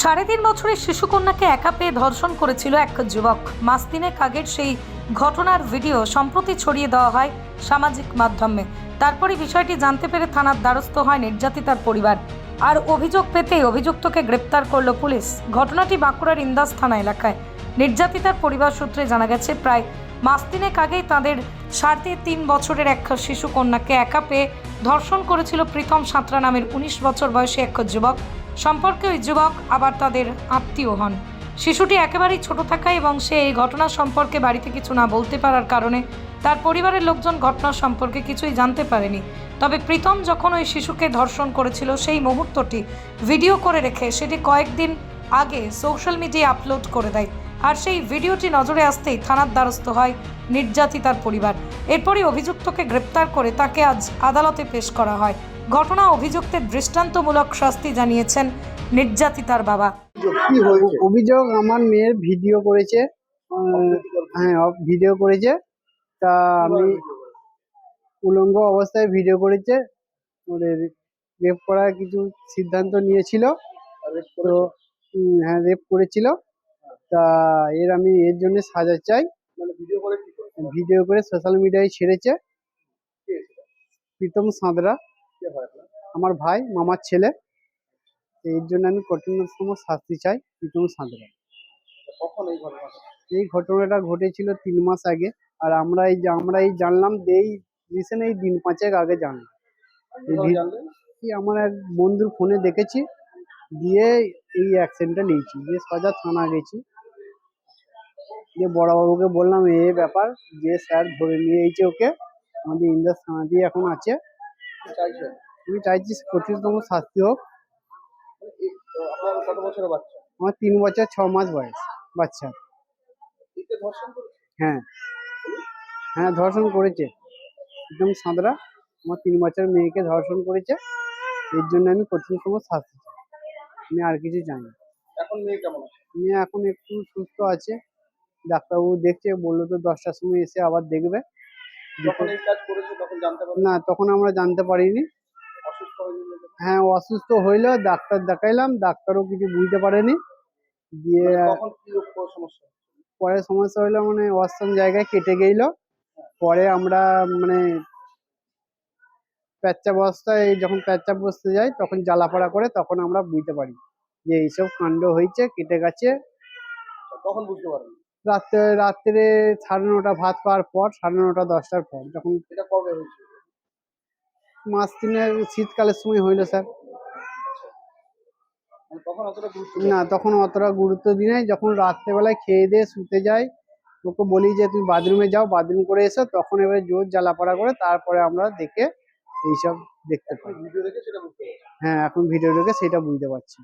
সাড়ে তিন বছরের শিশুকন্যাকে একা পেয়ে ধর্ষণ করেছিল এক যুবক। মাস তিনেক আগের সেই ঘটনার ভিডিও সম্প্রতি ছড়িয়ে দেওয়া হয় সামাজিক মাধ্যমে। তারপরে বিষয়টি জানতে পেরে থানার দ্বারস্থ হয় নির্যাতিতার পরিবার। আর অভিযোগ পেতেই অভিযুক্তকে গ্রেপ্তার করল পুলিশ। ঘটনাটি বাঁকুড়ার ইন্দাস থানা এলাকায়। নির্যাতিতার পরিবার সূত্রে জানা গেছে, প্রায় মাস তিনেক আগেই তাদের সাড়ে তিন বছরের এক শিশু কন্যাকে একা পেয়ে ধর্ষণ করেছিল প্রীতম সাঁতরা নামের উনিশ বছর বয়সী এক যুবক। সম্পর্কে ওই যুবক আবার তাদের আত্মীয় হন। শিশুটি একেবারেই ছোট থাকায় এবং সে এই ঘটনা সম্পর্কে বাড়িতে কিছু না বলতে পারার কারণে তার পরিবারের লোকজন ঘটনা সম্পর্কে কিছুই জানতে পারেনি। তবে প্রীতম যখন ওই শিশুকে ধর্ষণ করেছিল, সেই মুহূর্তটি ভিডিও করে রেখে সেটি কয়েকদিন আগে সোশ্যাল মিডিয়ায় আপলোড করে দেয়। আর সেই ভিডিওটি নজরে আসতেই থানার দ্বারস্থ হয় নির্যাতিতার পরিবার। এরপরই অভিযুক্তকে গ্রেপ্তার করে তাকে আজ আদালতে পেশ করা হয়। ঘটনা অভিযুক্তের দৃষ্টান্তমূলক শাস্তি জানিয়েছেন নির্যাতিতার বাবা। কি অভিযোগ আমার মেয়ের ভিডিও করেছে হ্যাঁ ভিডিও করেছে। তা আমি উলঙ্গ অবস্থায় ভিডিও করেছে ওদের রেপ করার কিছু সিদ্ধান্ত নিয়েছিল তো হ্যাঁ রেপ করেছিল। তা এর আমি এর জন্য সাজা চাই। মানে ভিডিও করে কি করে ভিডিও করে সোশ্যাল মিডিয়ায় ছেড়েছে। প্রীতম সাঁতরা। আমার ভাই মামার ছেলে। এর জন্য আমি কঠিনতম শাস্তি চাই প্রীতম সাঁতরা এই ঘটনাটা ঘটেছিল তিন মাস আগে। আর আমরা এই যে আমরা এই জানলাম যে এই রিসেন্ট এই দিন পাঁচেক আগে জানলাম। আমার এক বন্ধুর ফোনে দেখেছি। দিয়ে এই অ্যাক্সিডেন্টটা নিয়েছি। দিয়ে সোজা থানা গেছি। দিয়ে বড়বাবুকে বললাম এ ব্যাপার যে স্যার ধরে নিয়ে এইছে ওকে আমাদের ইন্দাস থানা দিয়ে এখন আছে। আমি চাইছি কঠিনতম শাস্তি হোক। আমার তিন বছর ছ মাস বয়স বাচ্চা। হ্যাঁ। হ্যাঁ ধর্ষণ করেছে। একদম সাঁতরা। আমার তিন বছর মেয়েকে ধর্ষণ করেছে। এর জন্য আমি কঠিনতম শাস্তি চাই। আমি আর কিছু চাই না। এখন মেয়ে কেমন মেয়ে এখন একটু সুস্থ আছে। ডাক্তারবাবু দেখছে বলল তো দশটার সময় এসে আবার দেখবে। না তখন আমরা জানতে পারিনি। হয়ে অসুস্থ হইল ডাক্তার দেখাইলাম ডাক্তারও কিছু বুঝতে পারেনি। দিয়ে সমস্যা? পরে সমস্যা হলো মানে অষ্টম জায়গায় কেটে গেল পরে আমরা মানে পেচ্চাপ অবস্থায় যখন পেচ্চাপ বসতে যাই তখন জ্বালাপড়া করে তখন আমরা বুঝতে পারি যে এইসব কাণ্ড হয়েছে কেটে গেছে। আচ্ছা, তখন বুঝতে পারলেন রাত্রে রাত্রে সাড়ে নটা ভাত পাওয়ার পর সাড়ে নটা দশটার পর যখন এটা কবে হয়েছে? মাস তিনের শীতকালের সময় হইল স্যার। মানে না তখন অতটা গুরুত্ব দিই নাই। যখন রাত্রেবেলায় খেয়ে দিয়ে শুতে যাই ওকে বলি যে তুমি বাথরুমে যাও বাথরুম করে এসো। তখন এবারে জোর জ্বালাপড়া করে তারপরে আমরা দেখে এইসব দেখতে পাই। হ্যাঁ এখন ভিডিও দেখে সেটা বুঝতে পারছি।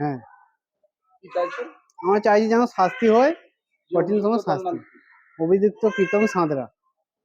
হ্যাঁ। আমরা চাইছি যেন শাস্তি হয় কঠিনতম শাস্তি। অভিযুক্ত প্রীতম সাঁতরা।